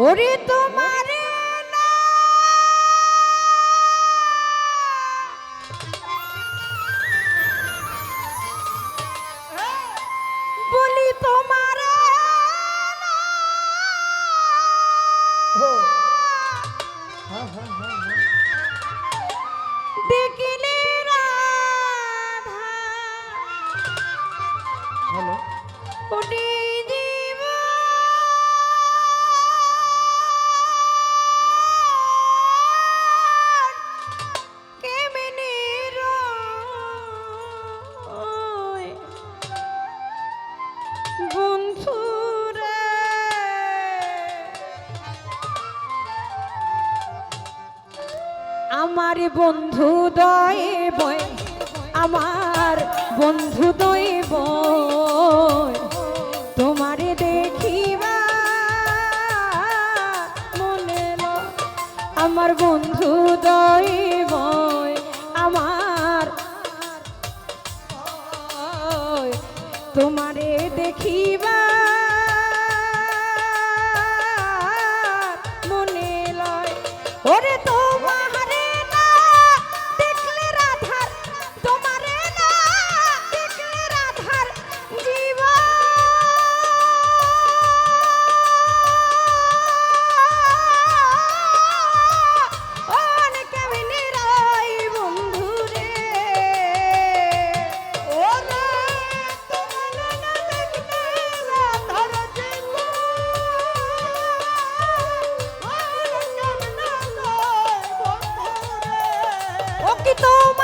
ওরে তোমার বলি তোমারে আমার বন্ধু দয় বয়, আমার বন্ধু দয় বয়, তোমারে দেখিবা মনে। আমার বন্ধু দয় বয়, আমার তোমারে দেখিবা মনে লয় ওরে que toma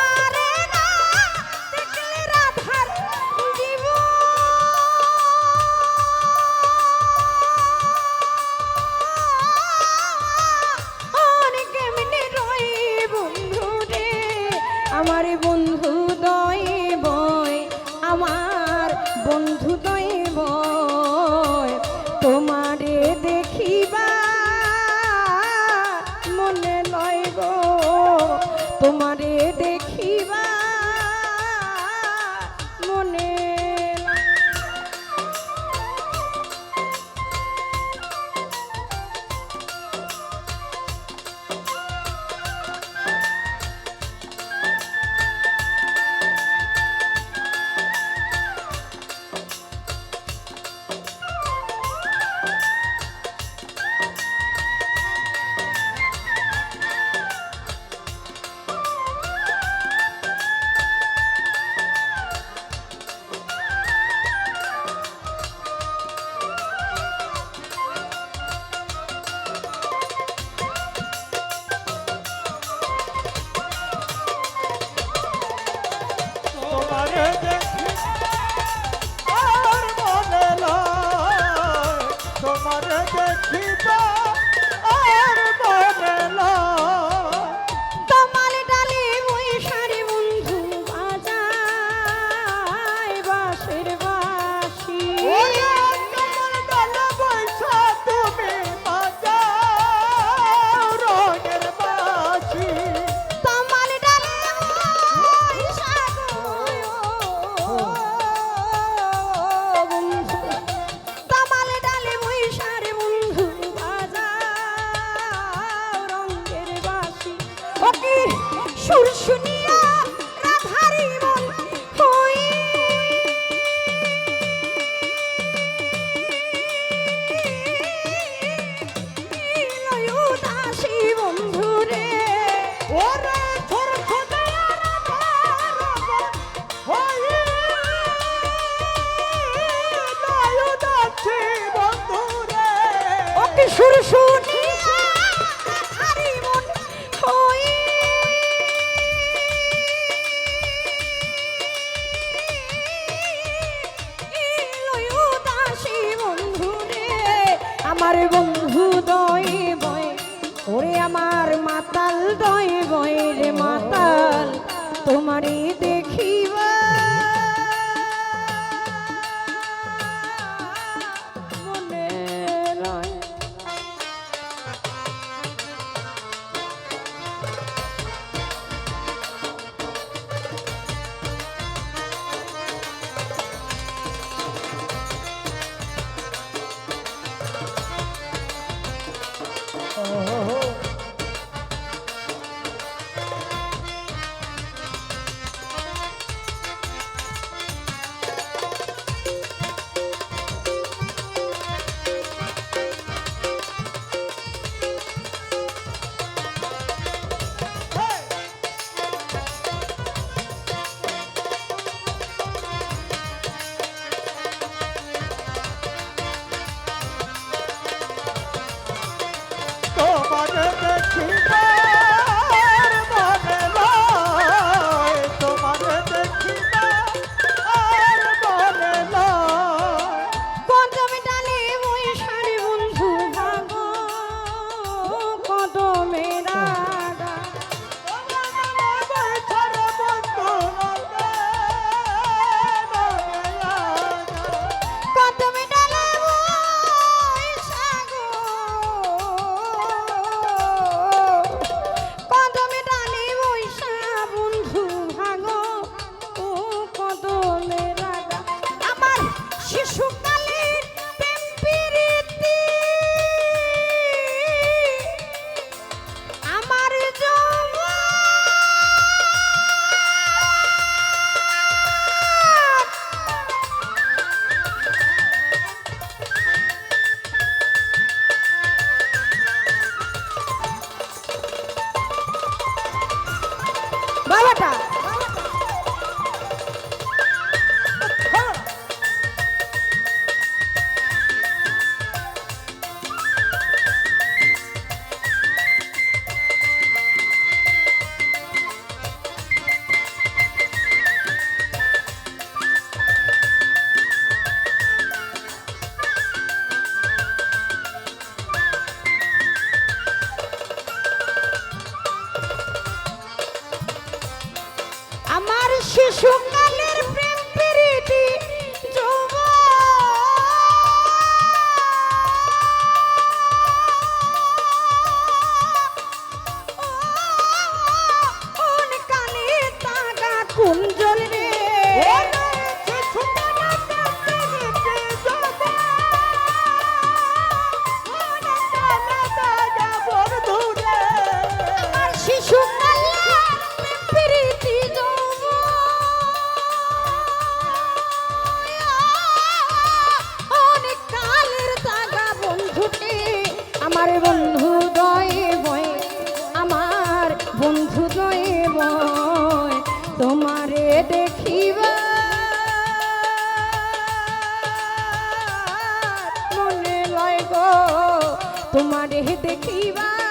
তোমারে দেখিবা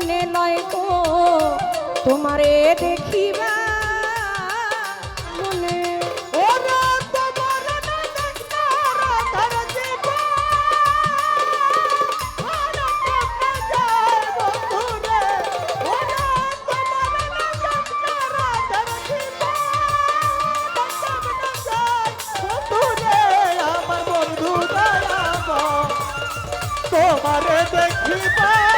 মনে লয় গো তোমারে দেখিবা। মনে ওরা তোমারে দেখিবা।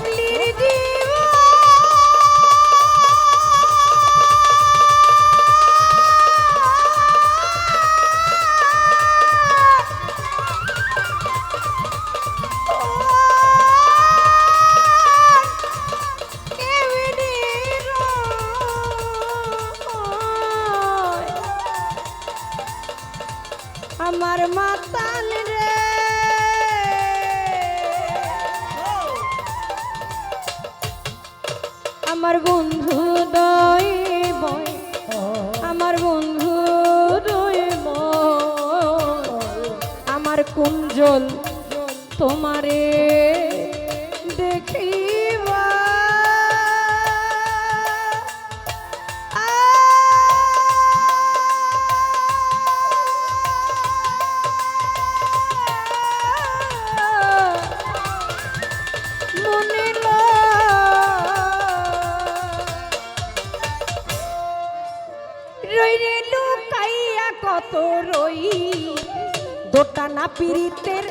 আমার বন্ধু দৈব আমার বন্ধু দৈব আমার কুঞ্জল তোমারে পীড়িতের